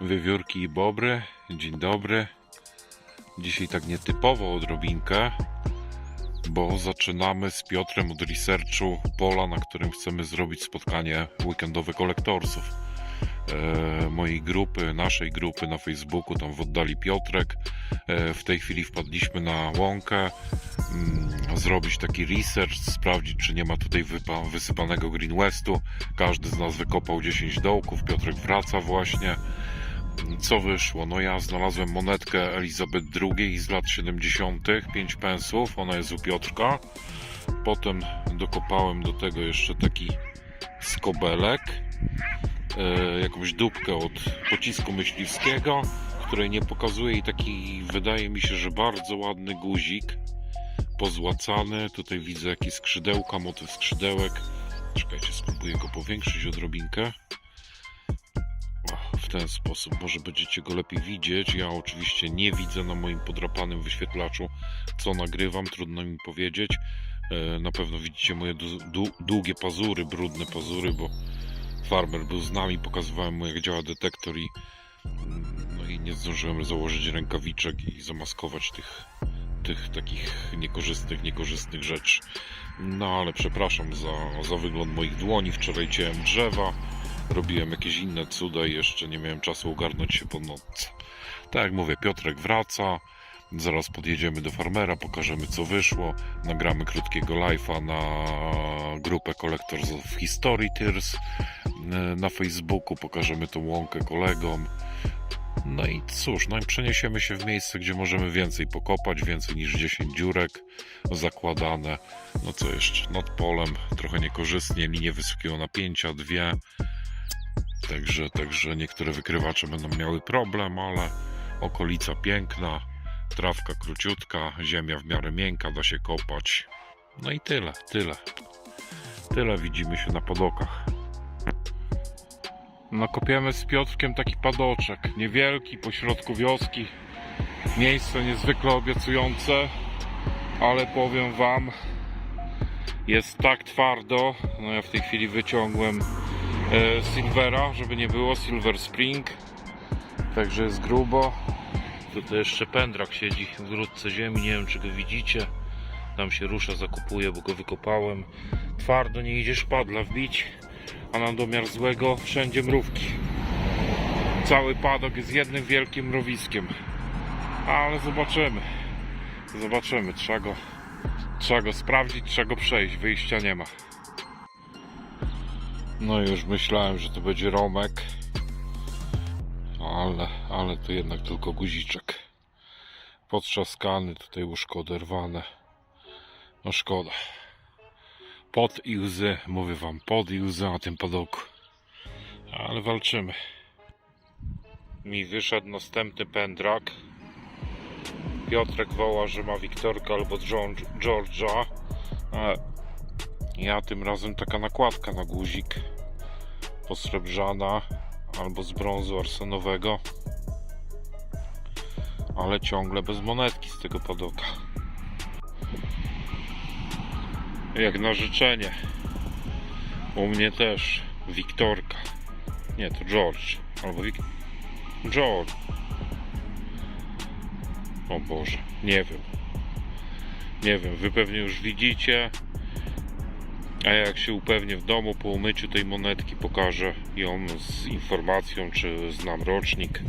Wiewiórki i bobry, dzień dobry. Dzisiaj tak nietypowo odrobinkę, bo zaczynamy z Piotrem od researchu pola, na którym chcemy zrobić spotkanie weekendowe kolektorsów. E, mojej grupy, naszej grupy na Facebooku, tam w oddali Piotrek. E, w tej chwili wpadliśmy na łąkę, mm, zrobić taki research, sprawdzić, czy nie ma tutaj wysypanego Green Westu. Każdy z nas wykopał 10 dołków, Piotrek wraca właśnie. Co wyszło? No ja znalazłem monetkę Elizabeth II z lat 70., 5 pensów, ona jest u Piotrka. Potem dokopałem do tego jeszcze taki skobelek, e, jakąś dupkę od pocisku myśliwskiego, której nie pokazuje i taki wydaje mi się, że bardzo ładny guzik pozłacany. Tutaj widzę jakieś skrzydełka, motyw skrzydełek. Czekajcie, spróbuję go powiększyć odrobinkę. Ten sposób może będziecie go lepiej widzieć. Ja oczywiście nie widzę na moim podrapanym wyświetlaczu, co nagrywam, trudno mi powiedzieć. E, Na pewno widzicie moje długie pazury, brudne pazury, bo farmer był z nami, pokazywałem mu jak działa detektor i no i nie zdążyłem założyć rękawiczek i zamaskować tych, tych takich niekorzystnych, niekorzystnych rzeczy. No ale przepraszam za, za wygląd moich dłoni. Wczoraj cięłem drzewa, robiłem jakieś inne cuda i jeszcze nie miałem czasu ogarnąć się po nocy. Tak jak mówię, Piotrek wraca. Zaraz podjedziemy do farmera, pokażemy co wyszło. Nagramy krótkiego live'a na grupę Collectors of History Tears na Facebooku, pokażemy tą łąkę kolegom. No i cóż, no i przeniesiemy się w miejsce, gdzie możemy więcej pokopać, więcej niż 10 dziurek zakładane. No co jeszcze, nad polem trochę niekorzystnie, linie wysokiego napięcia, dwie. Także, także niektóre wykrywacze będą miały problem, ale okolica piękna, trawka króciutka, ziemia w miarę miękka, da się kopać. No i tyle, tyle. Tyle widzimy się na podokach. Nakopiemy z Piotrkiem taki padoczek, niewielki, pośrodku wioski. Miejsce niezwykle obiecujące, ale powiem Wam, jest tak twardo. No ja w tej chwili wyciągłem Silvera, żeby nie było, Silver Spring. Także jest grubo. Tutaj jeszcze pędrak siedzi w grudce ziemi, nie wiem czy go widzicie. Tam się rusza, zakupuje, bo go wykopałem. Twardo, nie idzie szpadla wbić a na domiar złego wszędzie mrówki. Cały padok jest jednym wielkim mrowiskiem. Ale zobaczymy. Zobaczymy. Trzeba go, trzeba go sprawdzić, trzeba go przejść. Wyjścia nie ma. No już myślałem, że to będzie romek. Ale, ale to jednak tylko guziczek. Potrzaskany, tutaj łóżko oderwane. No szkoda. Pot i łzy, mówię wam, pot i łzy na tym padoku. Ale walczymy. Mi wyszedł następny pędrak. Piotrek woła, że ma Wiktorka albo George- George'a. A ja tym razem taka nakładka na guzik. Posrebrzana albo z brązu arsenowego. Ale ciągle bez monetki z tego padoka. Jak na życzenie. U mnie też Wiktorka. Nie, to George. Albo Wik... George. O Boże, nie wiem. Nie wiem, wy pewnie już widzicie. A jak się upewnię w domu po umyciu tej monetki, pokażę ją z informacją, czy znam rocznik.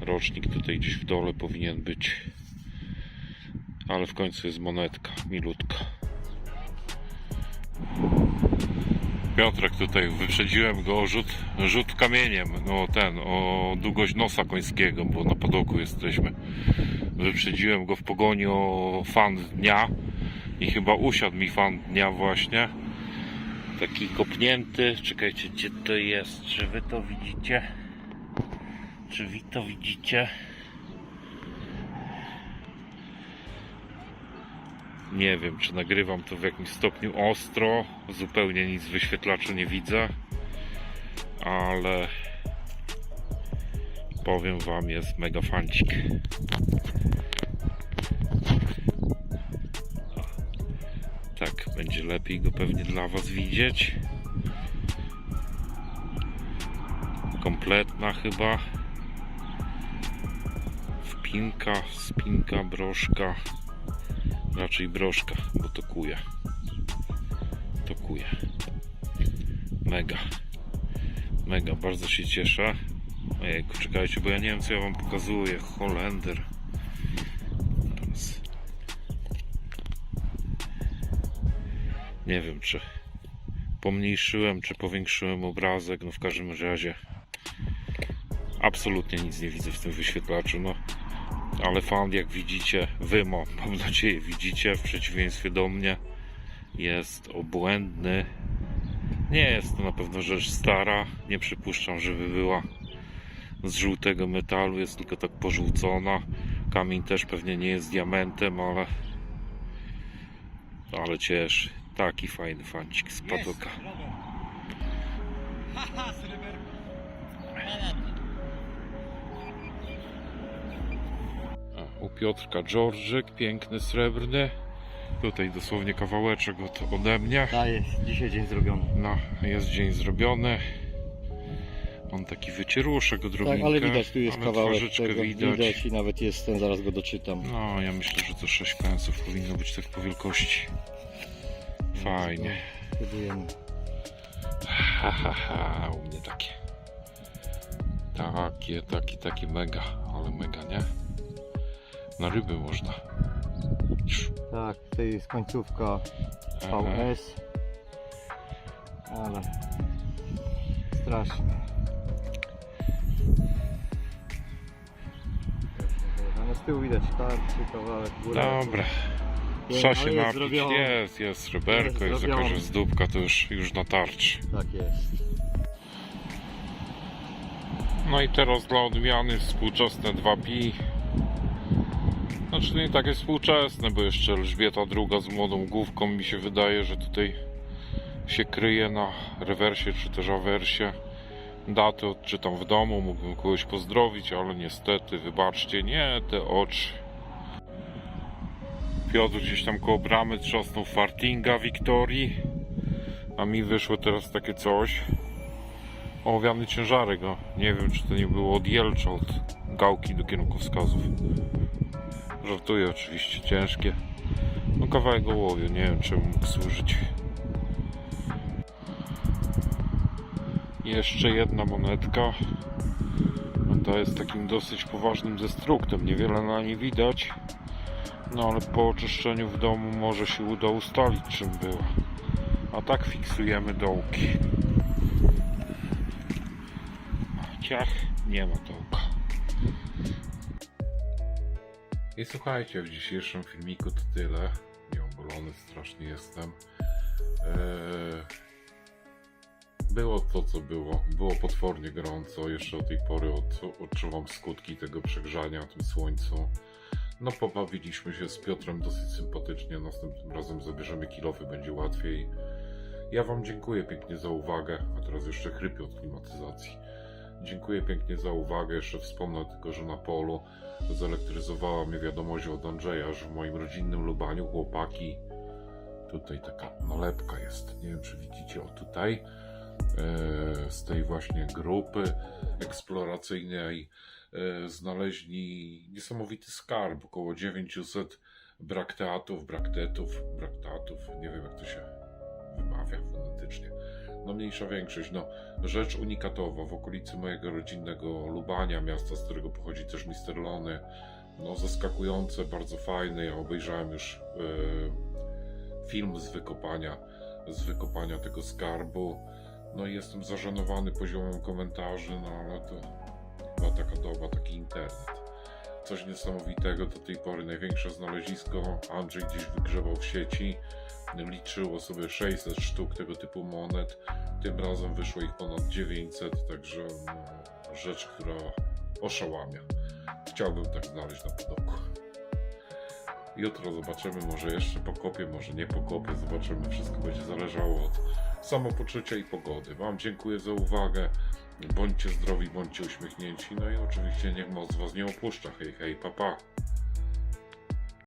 Rocznik tutaj gdzieś w dole powinien być. Ale w końcu jest monetka, milutka. Piotrek tutaj, wyprzedziłem go o rzut, rzut kamieniem, no ten, o długość nosa końskiego, bo na padoku jesteśmy. Wyprzedziłem go w pogoni o fan dnia i chyba usiadł mi fan dnia właśnie. Taki kopnięty, czekajcie, gdzie to jest, czy wy to widzicie? Czy wy to widzicie? Nie wiem, czy nagrywam to w jakimś stopniu ostro. Zupełnie nic w wyświetlaczu nie widzę. Ale powiem wam, jest mega fancik. Tak, będzie lepiej go pewnie dla was widzieć. Kompletna chyba. spinka, spinka, broszka. Raczej broszka, bo to kuja. To kuja. Mega. Mega, bardzo się cieszę. Ojejku, czekajcie, bo ja nie wiem co ja wam pokazuję. Holender. Nie wiem czy pomniejszyłem, czy powiększyłem obrazek. No w każdym razie absolutnie nic nie widzę w tym wyświetlaczu. No, ale fan, jak widzicie, wy mo- mam nadzieję widzicie, w przeciwieństwie do mnie, jest obłędny. Nie jest to na pewno rzecz stara. Nie przypuszczam, żeby była z żółtego metalu, jest tylko tak pożółcona. Kamień też pewnie nie jest diamentem, ale ale cieszy. Taki fajny fancik z padoka. Haha. A, U Piotrka Georżyk, piękny, srebrny. Tutaj dosłownie kawałeczek od, ode mnie. Tak jest, dzisiaj dzień zrobiony. No, jest dzień zrobiony. On taki wycieruszek odrobinkę. Tak, ale widać, tu jest kawałek tego, widać. widać. i nawet jest ten, zaraz go doczytam. No, ja myślę, że to 6 pensów powinno być tak po wielkości. Fajnie. Próbujemy. Ha, ha, ha, u mnie takie. Takie, takie, takie mega, ale mega, nie? Na ryby można. Tak, to jest końcówka. VS. Ale strasznie. Ale z tyłu widać tarczy, kawałek góry. Dobra, Trzeba ale się jest zrobione. Jest, jest sreberko, Jest jest jakaś zrobione. zdóbka, to już, już na tarczy. Tak jest. No i teraz dla odmiany współczesne 2pi. Znaczy nie takie współczesne, bo jeszcze Elżbieta II z młodą główką mi się wydaje, że tutaj się kryje na rewersie czy też awersie. Daty odczytam w domu, mógłbym kogoś pozdrowić, ale niestety, wybaczcie, nie te oczy. Piotr gdzieś tam koło bramy trzasnął fartinga Wiktorii, a mi wyszło teraz takie coś. Ołowiany ciężarek, no. Nie wiem, czy to nie było od Jelcza, od gałki do kierunkowskazów. Żartuję oczywiście, ciężkie. No kawałek ołowiu, nie wiem, czemu mógł służyć. Jeszcze jedna monetka. No To jest takim dosyć poważnym destruktem, niewiele na niej widać. No ale po oczyszczeniu w domu może się uda ustalić czym była. A tak fiksujemy dołki. Ciach, nie ma tołka. I słuchajcie, w dzisiejszym filmiku to tyle. Nieogolony strasznie jestem. Eee, Było to, co było. Było potwornie gorąco. Jeszcze o tej pory od, odczuwam skutki tego przegrzania w tym słońcu. No, pobawiliśmy się z Piotrem dosyć sympatycznie. Następnym razem zabierzemy kilowy, będzie łatwiej. Ja Wam dziękuję pięknie za uwagę. A teraz jeszcze chrypię od klimatyzacji. Dziękuję pięknie za uwagę. Jeszcze wspomnę tylko, że na polu zelektryzowała mnie wiadomość od Andrzeja, że w moim rodzinnym Lubaniu chłopaki. Tutaj taka nalepka jest. Nie wiem, czy widzicie, o tutaj. e, Z tej właśnie grupy eksploracyjnej znaleźli niesamowity skarb. Około 900 brakteatów, braktetów, braktatów. Nie wiem, jak to się wymawia fonetycznie. No mniejsza większość. No, rzecz unikatowa w okolicy mojego rodzinnego Lubania, miasta, z którego pochodzi też Mister Lony. No, zaskakujące, bardzo fajne. Ja obejrzałem już e, film z wykopania, z wykopania tego skarbu. No i jestem zażenowany poziomem komentarzy, no ale to taka doba, taki internet. Coś niesamowitego, do tej pory największe znalezisko Andrzej gdzieś wygrzebał w sieci. Liczyło sobie 600 sztuk tego typu monet. Tym razem wyszło ich ponad 900, także no, rzecz, która oszałamia. Chciałbym tak znaleźć na pudełku. Jutro zobaczymy, może jeszcze pokopię, może nie pokopię, zobaczymy. Wszystko będzie zależało od samopoczucia i pogody. Wam dziękuję za uwagę. Bądźcie zdrowi, bądźcie uśmiechnięci. No i oczywiście niech moc Was nie opuszcza. Hej, hej, papa. Pa.